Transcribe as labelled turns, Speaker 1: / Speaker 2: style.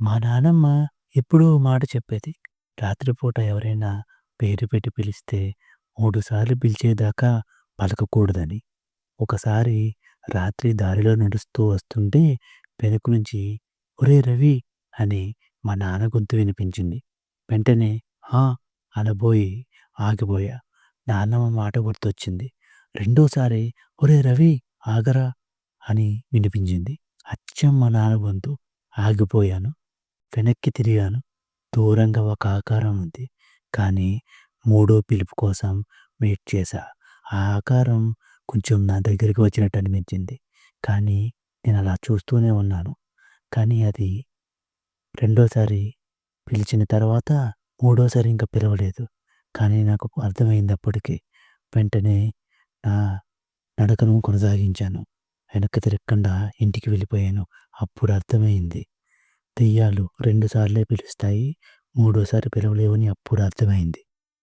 Speaker 1: మా నానమ్మ ఎప్పుడూ ఓ మాట చెప్పేది. రాత్రిపూట ఎవరైనా పేరు పెట్టి పిలిస్తే మూడుసార్లు పిలిచేదాకా పలకకూడదని. ఒకసారి రాత్రి దారిలో నడుస్తూ వస్తుంటే వెనుక నుంచి ఒరేయ్ రవి! అని మా నాన్న గొంతు వినిపించింది. వెంటనే ఆ! అనబోయి ఆగిపోయా. నాన్నమ్మ మాట గుర్తొచ్చింది. రెండోసారి ఒరేయ్ రవి! ఆగరా! అని వినిపించింది. అచ్చం మా నాన్న గొంతు. ఆగిపోయాను. వెనక్కి తిరిగాను. దూరంగా ఒక ఆకారం ఉంది. కానీ మూడో పిలుపు కోసం వెయిట్ చేశా. ఆ ఆకారం కొంచెం నా దగ్గరికి వచ్చినట్టు అనిపించింది. కానీ నేను అలా చూస్తూనే ఉన్నాను. కానీ అది రెండోసారి పిలిచిన తర్వాత మూడోసారి ఇంకా పిలవలేదు. కానీ నాకు అర్థమైందప్పటికీ వెంటనే నా నడకను కొనసాగించాను. వెనక్కి తిరగకుండా ఇంటికి వెళ్ళిపోయాను. అప్పుడు అర్థమైంది. దెయ్యాలు రెండుసార్లే పిలుస్తాయి. మూడోసారి పిలవలేవని అప్పుడు అర్థమైంది.